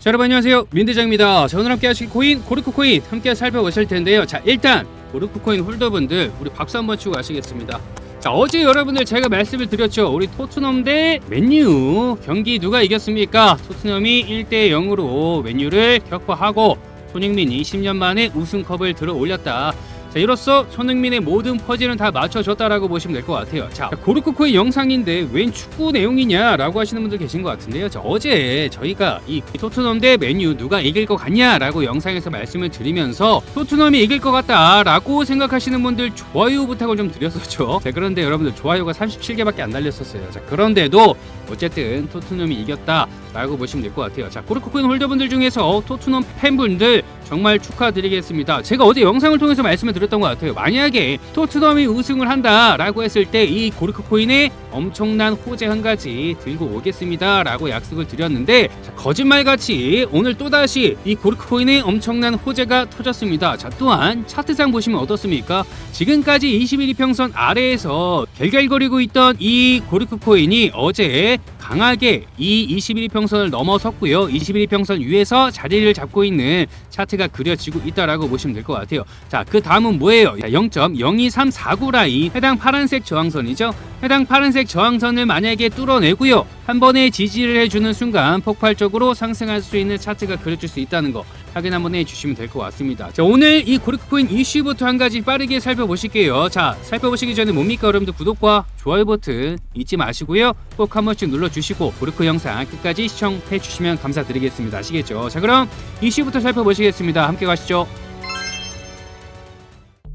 자, 여러분 안녕하세요. 민대장입니다. 자, 오늘 함께 하실 코인 고르크 코인 함께 살펴보실 텐데요. 자 일단 고르크 코인 홀더분들 우리 박수 한번 치고 가시겠습니다. 자 어제 여러분들 제가 말씀을 드렸죠. 우리 토트넘 대 맨유 경기 누가 이겼습니까? 토트넘이 1대 0으로 맨유를 격파하고 손흥민이 10년 만에 우승컵을 들어 올렸다 자 이로써 손흥민의 모든 퍼즐은 다 맞춰줬다라고 보시면 될 것 같아요. 자 고르크코의 영상인데 웬 축구 내용이냐라고 하시는 분들 계신 것 같은데요. 자 어제 저희가 이 토트넘 대 맨유 누가 이길 것 같냐라고 영상에서 말씀을 드리면서 토트넘이 이길 것 같다라고 생각하시는 분들 좋아요 부탁을 좀 드렸었죠. 자 그런데 여러분들 좋아요가 37개밖에 안 달렸었어요. 자 그런데도 어쨌든 토트넘이 이겼다라고 보시면 될 것 같아요. 자 고르크코인 홀더분들 중에서 토트넘 팬분들 정말 축하드리겠습니다. 제가 어제 영상을 통해서 말씀을 드렸 던 것 같아요. 만약에 토트넘이 우승을 한다라고 했을 때 이 고르크 코인에 엄청난 호재 한 가지 들고 오겠습니다 라고 약속을 드렸는데 자, 거짓말같이 오늘 또다시 이 고르크 코인에 엄청난 호재가 터졌습니다. 자 또한 차트상 보시면 어떻습니까? 지금까지 21위 평선 아래에서 결결거리고 있던 이 고르크 코인이 어제 강하게 이 21위 평선을 넘어섰고요. 21위 평선 위에서 자리를 잡고 있는 차트가 그려지고 있다라고 보시면 될 것 같아요. 자, 그 다음은 뭐예요? 0.02349 라인 해당 파란색 저항선이죠. 해당 파란색 저항선을 만약에 뚫어내고요. 한 번에 지지를 해주는 순간 폭발적으로 상승할 수 있는 차트가 그려질 수 있다는 거 확인 한번 해주시면 될 것 같습니다. 자, 오늘 이 고르크코인 이슈부터 한 가지 빠르게 살펴보실게요. 자, 살펴보시기 전에 뭡니까 여러분들 구독과 좋아요 버튼 잊지 마시고요. 꼭 한 번씩 눌러주시고 고르크 영상 끝까지 시청해 주시면 감사드리겠습니다. 아시겠죠? 자, 그럼 이슈부터 살펴보시겠습니다. 함께 가시죠.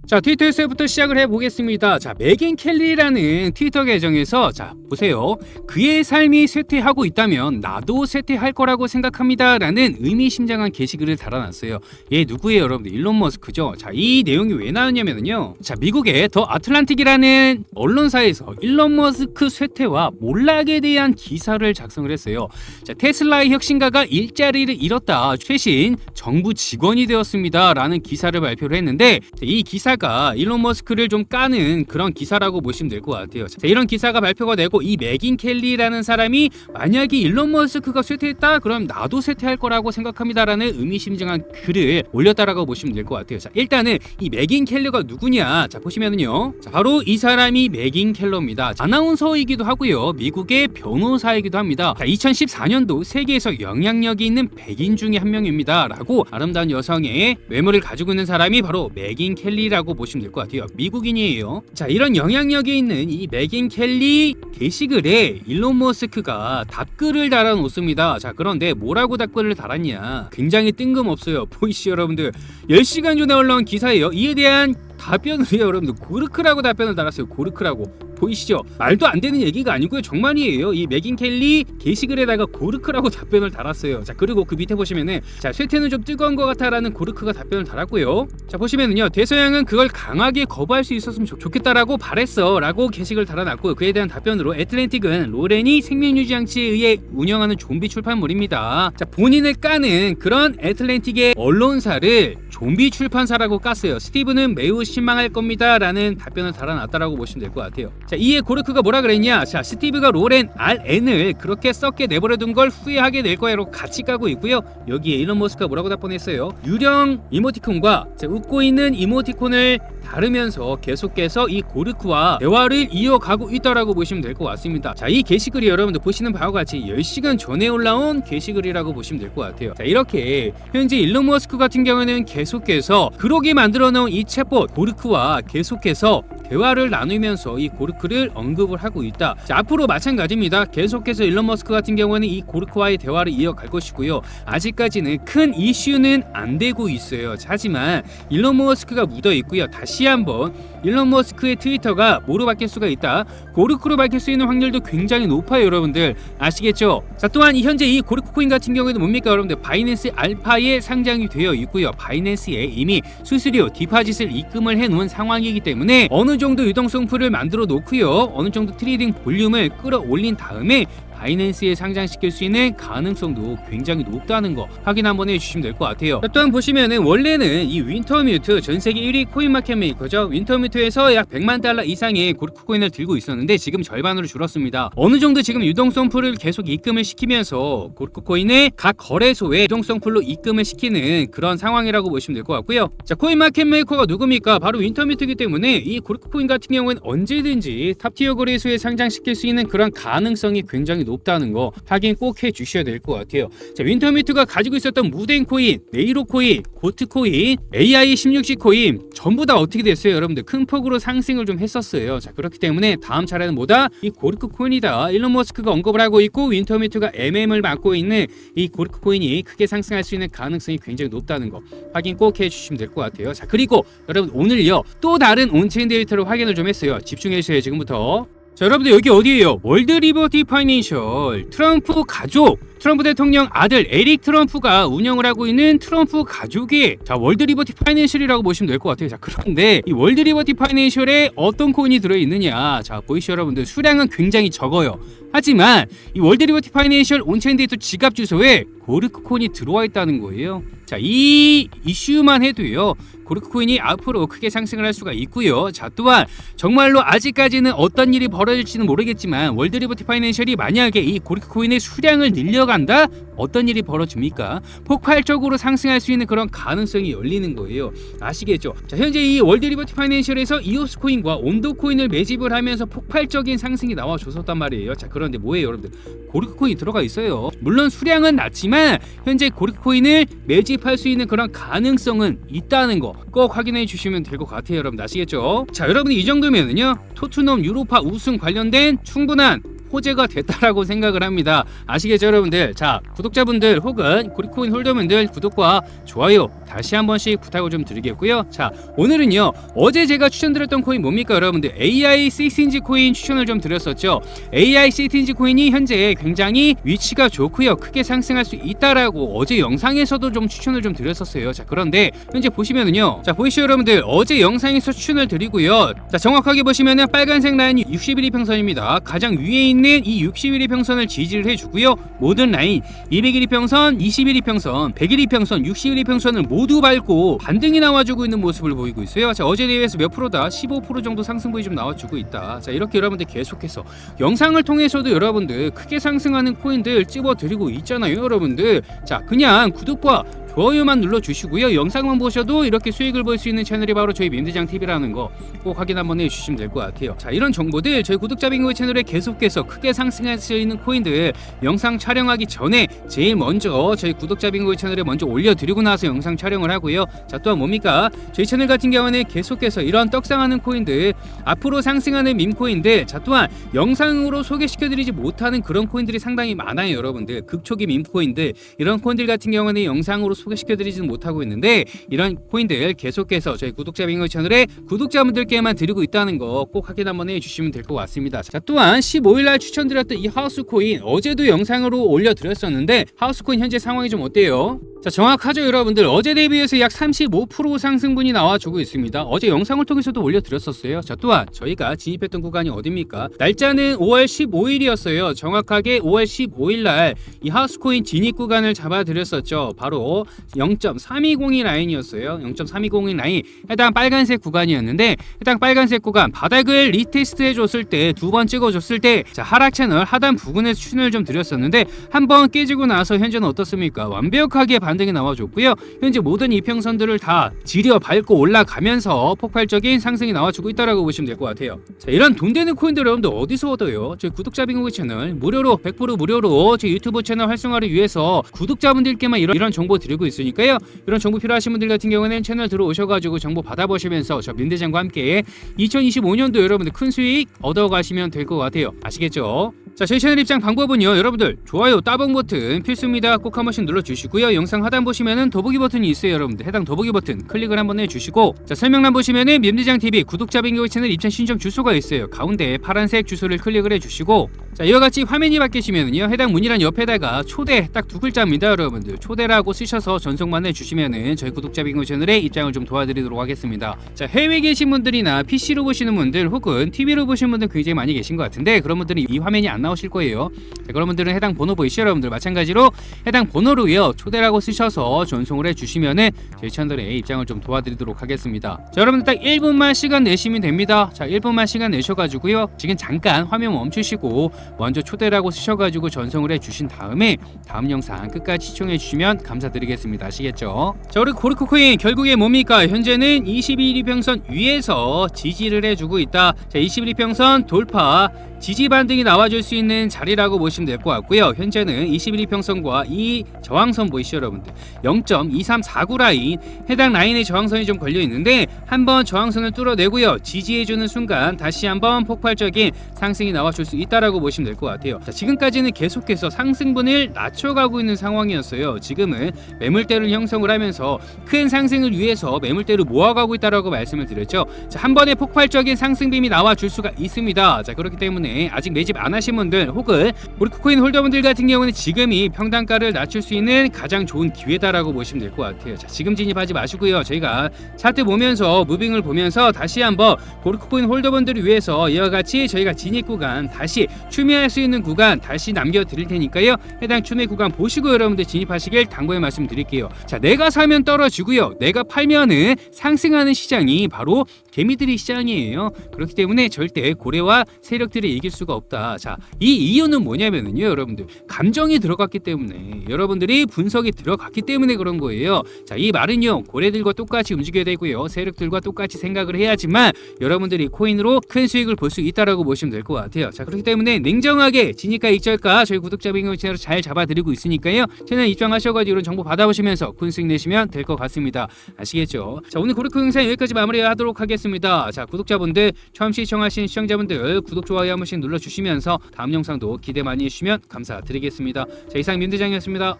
자 트위터에서부터 시작을 해보겠습니다. 자 맥인 켈리라는 트위터 계정에서 자 보세요. 그의 삶이 쇠퇴하고 있다면 나도 쇠퇴할 거라고 생각합니다라는 의미심장한 게시글을 달아놨어요. 얘 누구예요, 여러분들? 일론 머스크죠. 자 이 내용이 왜 나왔냐면요. 자 미국의 더 아틀란틱이라는 언론사에서 일론 머스크 쇠퇴와 몰락에 대한 기사를 작성을 했어요. 자 테슬라의 혁신가가 일자리를 잃었다. 최신 정부 직원이 되었습니다라는 기사를 발표를 했는데 자, 이 기사 기사가 일론 머스크를 좀 까는 그런 기사라고 보시면 될 것 같아요. 자, 이런 기사가 발표가 되고 이 맥인 켈리라는 사람이 만약에 일론 머스크가 쇠퇴했다 그럼 나도 쇠퇴할 거라고 생각합니다라는 의미심장한 글을 올렸다라고 보시면 될 것 같아요. 자, 일단은 이 맥인 켈러가 누구냐? 자, 보시면은요. 자, 바로 이 사람이 맥인 켈러입니다. 아나운서이기도 하고요. 미국의 변호사이기도 합니다. 자, 2014년도 세계에서 영향력이 있는 백인 중에 한 명입니다 라고 아름다운 여성의 외모를 가지고 있는 사람이 바로 맥인 켈리라고 라고 보시면 될 것 같아요. 미국인이에요. 자, 이런 영향력이 있는 이 맥인 켈리 게시글에 일론 머스크가 답글을 달아놓습니다. 자, 그런데 뭐라고 답글을 달았냐? 굉장히 뜬금없어요. 보이시죠, 여러분들? 10시간 전에 올라온 기사예요. 이에 대한 답변을 해요, 여러분들. 고르크라고 답변을 달았어요. 고르크라고. 보이시죠? 말도 안 되는 얘기가 아니고요. 정말이에요. 이 맥인 켈리 게시글에다가 고르크라고 답변을 달았어요. 자, 그리고 그 밑에 보시면은 자, 쇠퇴는 좀 뜨거운 것 같아라는 고르크가 답변을 달았고요. 자, 보시면은요. 대서양은 그걸 강하게 거부할 수 있었으면 좋, 좋겠다라고 바랬어라고 게시글 달아놨고 그에 대한 답변으로 애틀랜틱은 로렌이 생명유지 장치에 의해 운영하는 좀비 출판물입니다. 자, 본인을 까는 그런 애틀랜틱의 언론사를 좀비 출판사라고 깠어요. 스티브는 매우 실망할 겁니다 라는 답변을 달아놨다라고 보시면 될 것 같아요. 자, 이에 고르크가 뭐라 그랬냐? 자, 스티브가 로렌 RN을 그렇게 썩게 내버려둔 걸 후회하게 될 거야로 같이 까고 있고요. 여기에 일론 머스크가 뭐라고 답변했어요? 유령 이모티콘과 자, 웃고 있는 이모티콘을 다르면서 계속해서 이 고르크와 대화를 이어가고 있다라고 보시면 될 것 같습니다. 자, 이 게시글이 여러분들 보시는 바와 같이 10시간 전에 올라온 게시글이라고 보시면 될 것 같아요. 자, 이렇게 현재 일론 머스크 같은 경우는 계속 해서 그러게 만들어 놓은 이 챗봇 고르크와 계속해서 대화를 나누면서 이 고르크를 언급을 하고 있다. 자, 앞으로 마찬가지입니다. 계속해서 일론 머스크 같은 경우는 이 고르크와의 대화를 이어갈 것이고요. 아직까지는 큰 이슈는 안 되고 있어요. 하지만 일론 머스크가 묻어 있고요. 다시 한번 일론 머스크의 트위터가 뭐로 바뀔 수가 있다. 고르크로 바뀔 수 있는 확률도 굉장히 높아요, 여러분들. 아시겠죠? 자, 또한 이 현재 이 고르크 코인 같은 경우에도 뭡니까, 여러분들? 바이낸스 알파에 상장이 되어 있고요. 바이낸스에 이미 수수료, 디파짓을 입금을 해 놓은 상황이기 때문에 어느 정도 유동성 풀을 만들어 놓고요. 어느 정도 트레이딩 볼륨을 끌어올린 다음에 바이낸스에 상장시킬 수 있는 가능성도 굉장히 높다는 거 확인 한번 해주시면 될 것 같아요. 자, 또한 보시면은 원래는 이 윈터뮤트 전 세계 1위 코인 마켓 메이커죠. 윈터뮤트에서 약 100만 달러 이상의 고르크 코인을 들고 있었는데 지금 절반으로 줄었습니다. 어느 정도 지금 유동성 풀을 계속 입금을 시키면서 고르크 코인의 각 거래소에 유동성 풀로 입금을 시키는 그런 상황이라고 보시면 될 것 같고요. 자, 코인 마켓 메이커가 누굽니까? 바로 윈터뮤트이기 때문에 이 고르크 코인 같은 경우는 언제든지 탑티어 거래소에 상장시킬 수 있는 그런 가능성이 굉장히 높다는 거 확인 꼭 해 주셔야 될 것 같아요. 자, 윈터뮤트가 가지고 있었던 무덴 코인, 네이로 코인, 고트 코인, AI 16C 코인 전부 다 어떻게 됐어요, 여러분들? 큰 폭으로 상승을 좀 했었어요. 자, 그렇기 때문에 다음 차례는 뭐다? 이 고르크 코인이다. 일론 머스크가 언급을 하고 있고 윈터뮤트가 MM을 맡고 있는 이 고르크 코인이 크게 상승할 수 있는 가능성이 굉장히 높다는 거 확인 꼭 해 주시면 될 것 같아요. 자, 그리고 여러분 오늘요 또 다른 온체인 데이터를 확인을 좀 했어요. 집중해 주세요, 지금부터. 자 여러분들 여기 어디예요? 월드 리버티 파이낸셜 트럼프 가족 트럼프 대통령 아들 에릭 트럼프가 운영을 하고 있는 트럼프 가족이 자 월드 리버티 파이낸셜이라고 보시면 될 것 같아요. 자 그런데 이 월드 리버티 파이낸셜에 어떤 코인이 들어 있느냐? 자 보이시죠 여러분들 수량은 굉장히 적어요. 하지만 이 월드 리버티 파이낸셜 온체인 데이터 지갑 주소에 고르크 코인이 들어와 있다는 거예요. 자, 이 이슈만 해도요. 고르크 코인이 앞으로 크게 상승을 할 수가 있고요. 자, 또한 정말로 아직까지는 어떤 일이 벌어질지는 모르겠지만 월드 리버티 파이낸셜이 만약에 이 고르크 코인의 수량을 늘려간다? 어떤 일이 벌어집니까? 폭발적으로 상승할 수 있는 그런 가능성이 열리는 거예요. 아시겠죠? 자, 현재 이 월드 리버티 파이낸셜에서 이오스 코인과 온도 코인을 매집을 하면서 폭발적인 상승이 나와 줬었단 말이에요. 자, 그런데 뭐예요, 여러분들? 고르크 코인이 들어가 있어요. 물론 수량은 낮지만 현재 고르크 코인을 매집할 수 있는 그런 가능성은 있다는 거꼭 확인해 주시면 될 것 같아요, 여러분. 아시겠죠? 자, 여러분 이 정도면은요. 토트넘 유로파 우승 관련된 충분한 호재가 됐다라고 생각을 합니다. 아시겠죠, 여러분들? 자, 구독자분들 혹은 고리코인 홀더분들 구독과 좋아요 다시 한 번씩 부탁을 좀 드리겠고요. 자, 오늘은요. 어제 제가 추천드렸던 코인 뭡니까, 여러분들? AI 시틴지 코인 추천을 좀 드렸었죠. AI 시틴지 코인이 현재 굉장히 위치가 좋고요. 크게 상승할 수 있다라고 어제 영상에서도 좀 추천을 좀 드렸었어요. 자, 그런데 현재 보시면은요. 자, 보이시죠, 여러분들? 어제 영상에서 추천을 드리고요. 자, 정확하게 보시면은 빨간색 라인이 60mm 평선입니다. 가장 위에 있는 이 60mm 평선을 지지를 해주고요. 모든 라인 200mm 평선, 21mm 평선, 100mm 평선, 60mm 평선을 모두 밟고 반등이 나와주고 있는 모습을 보이고 있어요. 자, 어제 대비해서 몇 프로다? 15% 정도 상승분이 좀 나와주고 있다. 자, 이렇게 여러분들 계속해서 영상을 통해서도 여러분들 크게 상승하는 코인들 찝어드리고 있잖아요, 여러분들. 자, 그냥 구독과 좋아요만 눌러주시고요. 영상만 보셔도 이렇게 수익을 볼 수 있는 채널이 바로 저희 민대장 TV라는 거 꼭 확인 한번 해주시면 될 것 같아요. 자 이런 정보들 저희 구독자 빙고 채널에 계속해서 크게 상승할 수 있는 코인들 영상 촬영하기 전에 제일 먼저 저희 구독자 빙고 채널에 먼저 올려드리고 나서 영상 촬영을 하고요. 자 또한 뭡니까? 저희 채널 같은 경우는 계속해서 이런 떡상하는 코인들 앞으로 상승하는 밈코인들 자 또한 영상으로 소개시켜드리지 못하는 그런 코인들이 상당히 많아요 여러분들 극초기 밈코인들 이런 코인들 같은 경우는 영상으로 소개시켜드리지는 못하고 있는데 이런 코인들 계속해서 저희 구독자 빙고 채널에 구독자분들께만 드리고 있다는 거 꼭 확인 한번 해주시면 될 것 같습니다. 자 또한 15일날 추천드렸던 이 하우스 코인 어제도 영상으로 올려드렸었는데 하우스 코인 현재 상황이 좀 어때요? 자 정확하죠 여러분들 어제 대비해서 약 35% 상승분이 나와주고 있습니다. 어제 영상을 통해서도 올려드렸었어요. 자 또한 저희가 진입했던 구간이 어딥니까? 날짜는 5월 15일이었어요. 정확하게 5월 15일날 이 하우스 코인 진입 구간을 잡아드렸었죠. 바로 0.320이 라인이었어요. 0.320이 라인 해당 빨간색 구간이었는데 해당 빨간색 구간 바닥을 리테스트 해줬을 때 두 번 찍어줬을 때 자, 하락 채널 하단 부근에서 추천을 좀 드렸었는데 한 번 깨지고 나서 현재는 어떻습니까? 완벽하게 반 등이 나와줬고요. 현재 모든 이평선들을 다 지려 밟고 올라가면서 폭발적인 상승이 나와주고 있다라고 보시면 될 것 같아요. 자, 이런 돈 되는 코인들 여러분들 어디서 얻어요? 저희 구독자 빙고기 채널 무료로 100% 무료로 저희 유튜브 채널 활성화를 위해서 구독자분들께만 이런 이런 정보 드리고 있으니까요. 이런 정보 필요하신 분들 같은 경우는 채널 들어오셔가지고 정보 받아보시면서 저 민대장과 함께 2025년도 여러분들 큰 수익 얻어가시면 될 것 같아요. 아시겠죠? 자, 저희 채널 입장 방법은요. 여러분들 좋아요, 따봉 버튼 필수입니다. 꼭 한 번씩 눌러주시고요. 영상 영상 하단 보시면은 더보기 버튼이 있어요, 여러분들. 해당 더보기 버튼 클릭을 한번 해주시고 자 설명란 보시면은 miej대장 TV 구독자 bingo 채널 입장 신청 주소가 있어요. 가운데 파란색 주소를 클릭을 해주시고 자 이와 같이 화면이 바뀌시면은요 해당 문이란 옆에다가 초대 딱 두 글자입니다, 여러분들. 초대라고 쓰셔서 전송만 해주시면은 저희 구독자 bingo 채널에 입장을 좀 도와드리도록 하겠습니다. 자 해외 계신 분들이나 PC로 보시는 분들 혹은 TV로 보시는 분들 굉장히 많이 계신 것 같은데 그런 분들은 이 화면이 안 나오실 거예요. 자, 그런 분들은 해당 번호 보이시죠, 여러분들 마찬가지로 해당 번호로요 초대라고 쓰셔서 전송을 해주시면은 저희 채널에 입장을 좀 도와드리도록 하겠습니다. 자, 여러분들 딱 1분만 시간 내시면 됩니다. 자, 1분만 시간 내셔가지고요. 지금 잠깐 화면 멈추시고 먼저 초대라고 쓰셔가지고 전송을 해주신 다음에 다음 영상 끝까지 시청해주시면 감사드리겠습니다. 아시겠죠? 자, 우리 고르코코인 결국에 뭡니까? 현재는 21이평선 위에서 지지를 해주고 있다. 자, 21이평선 돌파. 지지 반등이 나와줄 수 있는 자리라고 보시면 될 것 같고요. 현재는 21이평선과 이 저항선 보이시죠, 여러분들? 0.2349 라인 해당 라인에 저항선이 좀 걸려 있는데 한번 저항선을 뚫어내고요. 지지해주는 순간 다시 한번 폭발적인 상승이 나와줄 수 있다라고 보시면 될 것 같아요. 자, 지금까지는 계속해서 상승분을 낮춰가고 있는 상황이었어요. 지금은 매물대를 형성을 하면서 큰 상승을 위해서 매물대를 모아가고 있다라고 말씀을 드렸죠. 자, 한 번에 폭발적인 상승빔이 나와줄 수가 있습니다. 자, 그렇기 때문에 아직 매집 안 하신 분들 혹은 우리 코인 홀더분들 같은 경우는 지금이 평단가를 낮출 수 있는 가장 좋은 기회다라고 보시면 될 것 같아요. 자, 지금 진입하지 마시고요. 저희가 차트 보면서 무빙을 보면서 다시 한번 고르코인 홀더분들을 위해서 이와 같이 저희가 진입 구간 다시 추미할 수 있는 구간 다시 남겨 드릴 테니까요. 해당 추미 구간 보시고 여러분들 진입하시길 당부의 말씀 드릴게요. 자, 내가 사면 떨어지고요. 내가 팔면은 상승하는 시장이 바로 개미들의 시장이에요. 그렇기 때문에 절대 고래와 세력들이 이길 수가 없다. 자, 이 이유는 뭐냐면은요, 여러분들 감정이 들어갔기 때문에 여러분들이 분석이 들어갔기 때문에 그런 거예요. 자, 이 말은요, 고래들과 똑같이 움직여야 되고요, 세력들과 똑같이 생각을 해야지만 여러분들이 코인으로 큰 수익을 볼 수 있다라고 보시면 될 것 같아요. 자, 그렇기 때문에 냉정하게 진입가 익절가 저희 구독자 bingo 채널 잘 잡아드리고 있으니까요. 채널 입장하셔가지고 이런 정보 받아보시면서 큰 수익 내시면 될 것 같습니다. 아시겠죠? 자, 오늘 고르코 영상 여기까지 마무리하도록 하겠습니다. 자, 구독자분들 처음 시청하신 시청자분들 구독 좋아요 한 번씩 눌러주시면서 다음 영상도 기대 많이 해주시면 감사드리겠습니다. 자, 이상 민대장이었습니다.